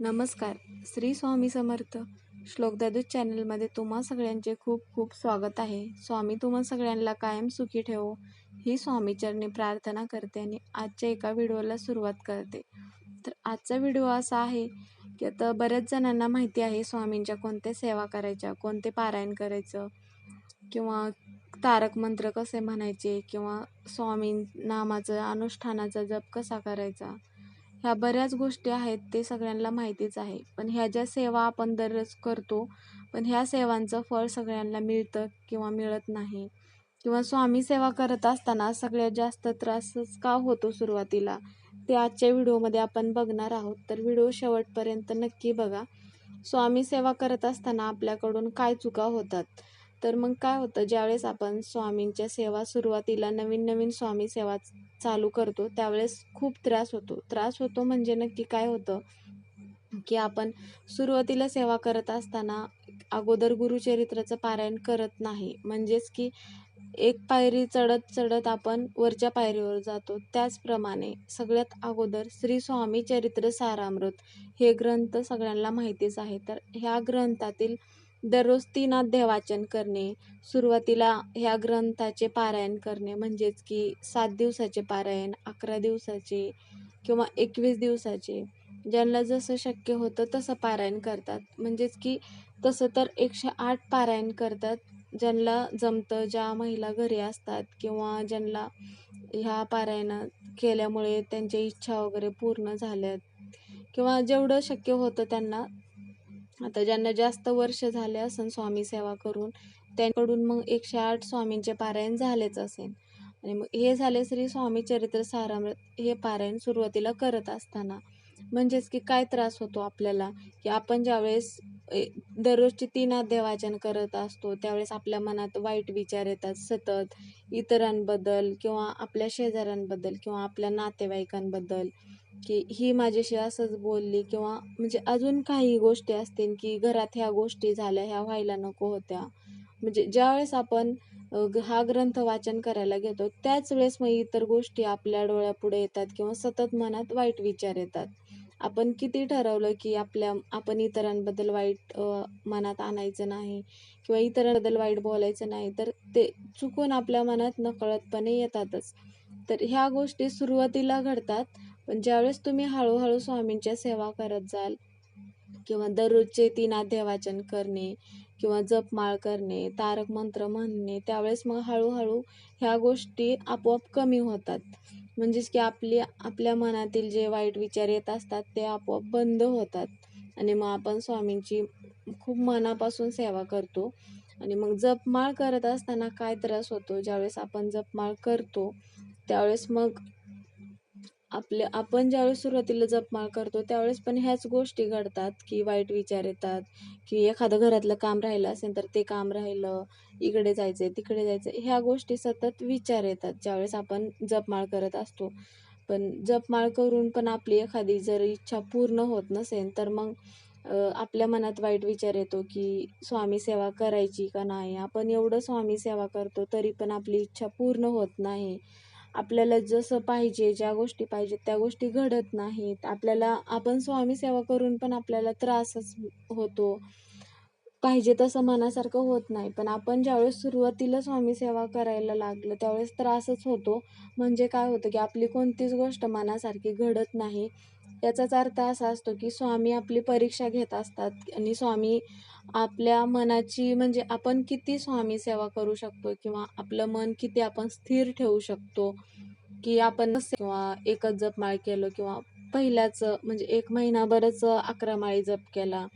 नमस्कार. श्री स्वामी समर्थ. श्लोकदादू चॅनलमध्ये तुम्हा सगळ्यांचे खूप खूप स्वागत आहे. स्वामी तुम्हा सगळ्यांना कायम सुखी ठेवो. ही स्वामीचरणी प्रार्थना करते आणि आजच्या एका व्हिडिओला सुरुवात करते. तर आजचा व्हिडिओ असा आहे की आता बऱ्याच जणांना माहिती आहे स्वामींच्या कोणत्या सेवा करायच्या कोणते पारायण करायचं किंवा तारक मंत्र कसे म्हणायचे किंवा स्वामी नामाचं अनुष्ठानाचा जप कसा करायचा. ह्या बऱ्याच गोष्टी आहेत ते सगळ्यांना माहितीच आहे. पण ह्या ज्या सेवा आपण दररोज करतो पण ह्या सेवांचं फळ सगळ्यांना मिळतं किंवा मिळत नाही. किंवा स्वामी सेवा करत असताना सगळ्यात जास्त त्रासच का होतो सुरुवातीला? ते आजच्या व्हिडिओमध्ये आपण बघणार आहोत. तर व्हिडिओ शेवटपर्यंत नक्की बघा. स्वामी सेवा करत असताना आपल्याकडून काय चुका होतात? तर मग काय होतं? ज्यावेळेस आपण स्वामींच्या सेवा सुरुवातीला नवीन नवीन स्वामी सेवा चालू करतो त्यावेळेस खूप त्रास होतो. त्रास होतो म्हणजे नक्की काय होतं की आपण सुरुवातीला सेवा करत असताना अगोदर गुरुचरित्राचं पारायण करत नाही. म्हणजेच की एक पायरी चढत चढत आपण वरच्या पायरीवर जातो. त्याचप्रमाणे सगळ्यात अगोदर श्री स्वामी चरित्र सारामृत हे ग्रंथ सगळ्यांना माहितीच आहे. तर ह्या ग्रंथातील दररोज तीन अध्याय वाचन करणे सुरुवातीला ह्या ग्रंथाचे पारायण करणे म्हणजेच की सात दिवसाचे पारायण अकरा दिवसाचे किंवा एकवीस दिवसाचे. ज्यांना जसं शक्य होतं तसं पारायण करतात. म्हणजेच की तसं तर एकशे आठ पारायण करतात. ज्यांना जमतं ज्या महिला घरी असतात किंवा ज्यांना ह्या पारायण केल्यामुळे त्यांच्या इच्छा वगैरे पूर्ण झाल्यात किंवा जेवढं शक्य होतं त्यांना आता ज्यांना जास्त वर्ष झाले असेल स्वामी सेवा करून त्यांकडून मग एकशे आठ स्वामींचे पारायण झालेच असेल आणि मग हे झाले श्री स्वामी चरित्र सारामृत हे पारायण सुरुवातीला करत असताना. म्हणजेच की काय त्रास होतो आपल्याला? की आपण ज्यावेळेस दररोजची तीन अध्याय वाचन करत असतो त्यावेळेस आपल्या मनात वाईट विचार येतात सतत. इतरांबद्दल किंवा आपल्या शेजाऱ्यांबद्दल किंवा आपल्या नातेवाईकांबद्दल. की ही माझ्याशी असंच बोलली किंवा म्हणजे अजून काही गोष्टी असतील की घरात ह्या गोष्टी झाल्या ह्या व्हायला नको होत्या. म्हणजे ज्यावेळेस आपण हा ग्रंथ वाचन करायला घेतो त्याच वेळेस मग इतर गोष्टी आपल्या डोळ्यापुढे येतात किंवा सतत मनात वाईट विचार येतात. आपण किती ठरवलं की आपल्या आपण इतरांबद्दल वाईट मनात आणायचं नाही किंवा इतरांबद्दल वाईट बोलायचं नाही तर ते चुकून आपल्या मनात नकळतपणे येतातच. तर ह्या गोष्टी सुरुवातीला घडतात पण ज्यावेळेस तुम्ही हळूहळू स्वामींच्या सेवा करत जाल किंवा दररोजचे तीन देवाचन करणे किंवा जपमाळ करणे तारक मंत्र म्हणणे त्यावेळेस मग हळूहळू ह्या गोष्टी आपोआप कमी होतात. म्हणजेच की आपली आपल्या मनातील जे वाईट विचार येत असतात ते आपोआप बंद होतात. आणि मग आपण स्वामींची खूप मनापासून सेवा करतो. आणि मग जपमाळ करत असताना काय त्रास होतो? ज्यावेळेस आपण जपमाळ करतो त्यावेळेस मग आपल्या आपण ज्यावेळेस सुरुवातीला जपमाळ करतो त्यावेळेस पण ह्याच गोष्टी घडतात की वाईट विचार येतात की एखादं घरातलं काम राहिलं असेल तर ते काम राहिलं इकडे जायचं आहे तिकडे जायचं आहे ह्या गोष्टी सतत विचार येतात ज्यावेळेस आपण जपमाळ करत असतो. पण जपमाळ करून पण आपली एखादी जर इच्छा पूर्ण होत नसेल तर मग आपल्या मनात वाईट विचार येतो की स्वामी सेवा करायची का नाही? आपण एवढं स्वामी सेवा करतो तरी पण आपली इच्छा पूर्ण होत नाही. आपल्याला जसं पाहिजे ज्या गोष्टी पाहिजेत त्या गोष्टी घडत नाहीत. आपल्याला आपण स्वामी सेवा करून पण आपल्याला त्रासच होतो. पाहिजे तसं मनासारखं होत नाही. पण आपण ज्यावेळेस सुरुवातीला स्वामी सेवा करायला लागलं त्यावेळेस त्रासच होतो. म्हणजे काय होतं की आपली कोणतीच गोष्ट मनासारखी घडत नाही. याचाच अर्थ असा असतो की स्वामी आपली परीक्षा घेत असतात आणि स्वामी आपल्या मनाची म्हणजे आपण किती स्वामी सेवा करू शकतो किंवा आपलं मन किती आपण स्थिर ठेवू शकतो की आपण किंवा एकच जपमाळ केलं किंवा पहिल्याच म्हणजे एक महिनाभरच अकरा माळी जप केला.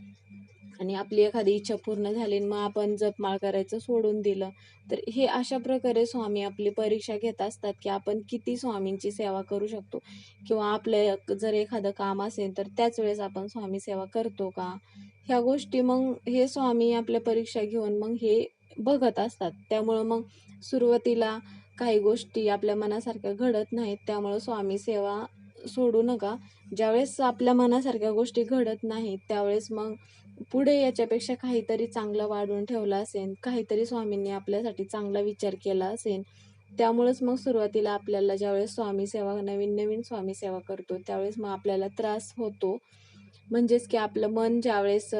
आणि आपली एखादी इच्छा पूर्ण झाली मग आपण जपमाळ करायचं सोडून दिलं तर हे अशा प्रकारे स्वामी आपली परीक्षा घेत असतात की आपण किती स्वामींची सेवा करू शकतो. किंवा आपलं जर एखादं काम असेल तर त्याच वेळेस आपण स्वामी सेवा करतो का? ह्या गोष्टी मग हे स्वामी आपल्या परीक्षा घेऊन मग हे बघत असतात. त्यामुळं मग सुरुवातीला काही गोष्टी आपल्या मनासारख्या घडत नाहीत त्यामुळं स्वामी सेवा सोडू नका. ज्यावेळेस आपल्या मनासारख्या गोष्टी घडत नाहीत त्यावेळेस मग पुढे याच्यापेक्षा काहीतरी चांगलं वाढवून ठेवलं असेल काहीतरी स्वामींनी आपल्यासाठी चांगला विचार केला असेल त्यामुळेच मग सुरुवातीला आपल्याला ज्यावेळेस स्वामी सेवा नवीन नवीन स्वामी सेवा करतो त्यावेळेस मग आपल्याला त्रास होतो. म्हणजेच की आपलं मन ज्यावेळेस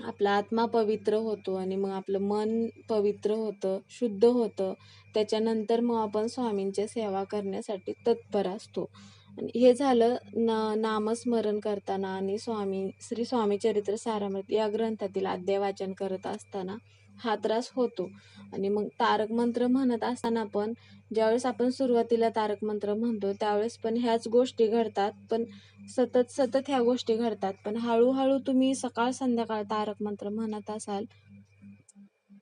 आपला आत्मा पवित्र होतो आणि मग आपलं मन पवित्र होतं शुद्ध होतं त्याच्यानंतर मग आपण स्वामींच्या सेवा करण्यासाठी तत्पर असतो. हे झालं ना नामस्मरण करताना आणि स्वामी श्री स्वामी चरित्र सारामृत या ग्रंथातील अध्याय वाचन करत असताना हा त्रास होतो. आणि मग तारक मंत्र म्हणत असताना पण ज्यावेळेस आपण सुरुवातीला तारक मंत्र म्हणतो त्यावेळेस पण ह्याच गोष्टी घडतात. पण सतत सतत ह्या गोष्टी घडतात. पण हळूहळू तुम्ही सकाळ संध्याकाळ तारक मंत्र म्हणत असाल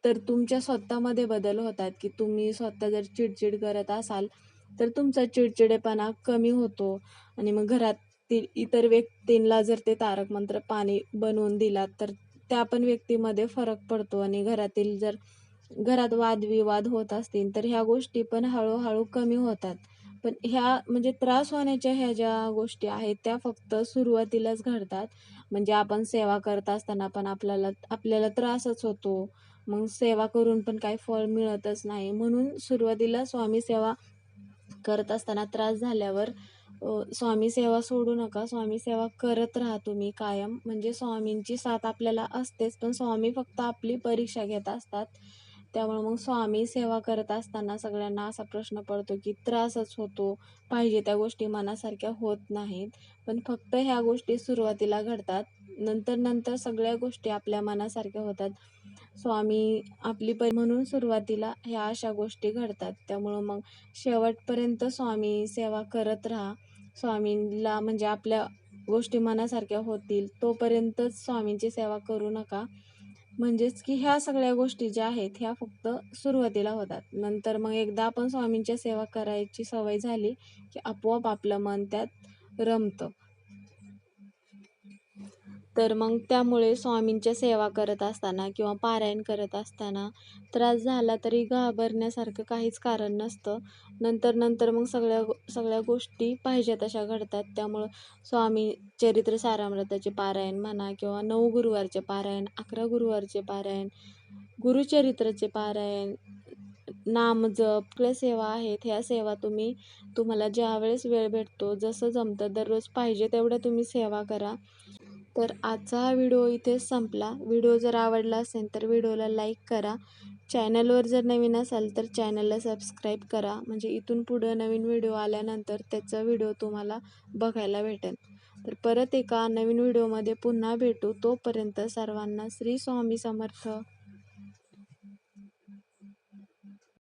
तर तुमच्या स्वतःमध्ये बदल होतात की तुम्ही स्वतः जर चिडचिड करत असाल तर तुमचा चिडचिडेपणा कमी होतो. आणि मग घरातील इतर व्यक्तींना जर ते तारक मंत्र पाणी बनवून दिलात तर त्या पण व्यक्तीमध्ये फरक पडतो. आणि घरातील जर घरात वादविवाद होत असतील तर ह्या गोष्टी पण हळूहळू कमी होतात. पण ह्या म्हणजे त्रास होण्याच्या ह्या ज्या गोष्टी आहेत त्या फक्त सुरुवातीलाच घडतात. म्हणजे आपण सेवा करत असताना पण आपल्याला आपल्याला त्रासच होतो. मग सेवा करून पण काही फळ मिळतच नाही. म्हणून सुरुवातीला स्वामी सेवा करत असताना त्रास झाल्यावर स्वामी सेवा सोडू नका. स्वामी सेवा करत राहा तुम्ही कायम. म्हणजे स्वामींची साथ आपल्याला असतेच पण स्वामी फक्त आपली परीक्षा घेत असतात. त्यामुळे मग स्वामी सेवा करत असताना सगळ्यांना असा प्रश्न पडतो की त्रासच होतो. पाहिजे त्या गोष्टी मनासारख्या होत नाहीत. पण फक्त ह्या गोष्टी सुरुवातीला घडतात. नंतर नंतर सगळ्या गोष्टी आपल्या मनासारख्या होतात. स्वामी आपली परी म्हणून सुरुवातीला ह्या अशा गोष्टी घडतात. त्यामुळं मग शेवटपर्यंत स्वामी सेवा करत राहा. स्वामींला म्हणजे आपल्या गोष्टी मनासारख्या होतील तोपर्यंतच स्वामींची सेवा करू नका. म्हणजेच की ह्या सगळ्या गोष्टी ज्या आहेत ह्या फक्त सुरुवातीला होतात. नंतर मग एकदा आपण स्वामींच्या सेवा करायची सवय झाली की आपोआप आपलं मन त्यात रमतं. तर मग त्यामुळे स्वामींच्या सेवा करत असताना किंवा पारायण करत असताना त्रास झाला तरी घाबरण्यासारखं काहीच कारण नसतं. नंतर नंतर मग सगळ्या सगळ्या गोष्टी पाहिजे तशा घडतात. त्यामुळं स्वामी चरित्र सारामृताचे पारायण म्हणा किंवा नऊ गुरुवारचे पारायण अकरा गुरुवारचे पारायण गुरुचरित्राचे पारायण नामजप सेवा आहेत ह्या सेवा तुम्ही तुम्हाला ज्यावेळेस वेळ भेटतो जसं जमतं दररोज पाहिजे तेवढ्या तुम्ही सेवा करा. तर आजचा हा व्हिडिओ इथेच संपला. व्हिडिओ जर आवडला असेल तर व्हिडिओला लाईक करा. चॅनलवर जर नवीन असाल तर चॅनलला सबस्क्राईब करा. म्हणजे इथून पुढं नवीन व्हिडिओ आल्यानंतर त्याचा व्हिडिओ तुम्हाला बघायला भेटेल. तर परत एका नवीन व्हिडिओमध्ये पुन्हा भेटू. तोपर्यंत सर्वांना श्री स्वामी समर्थ.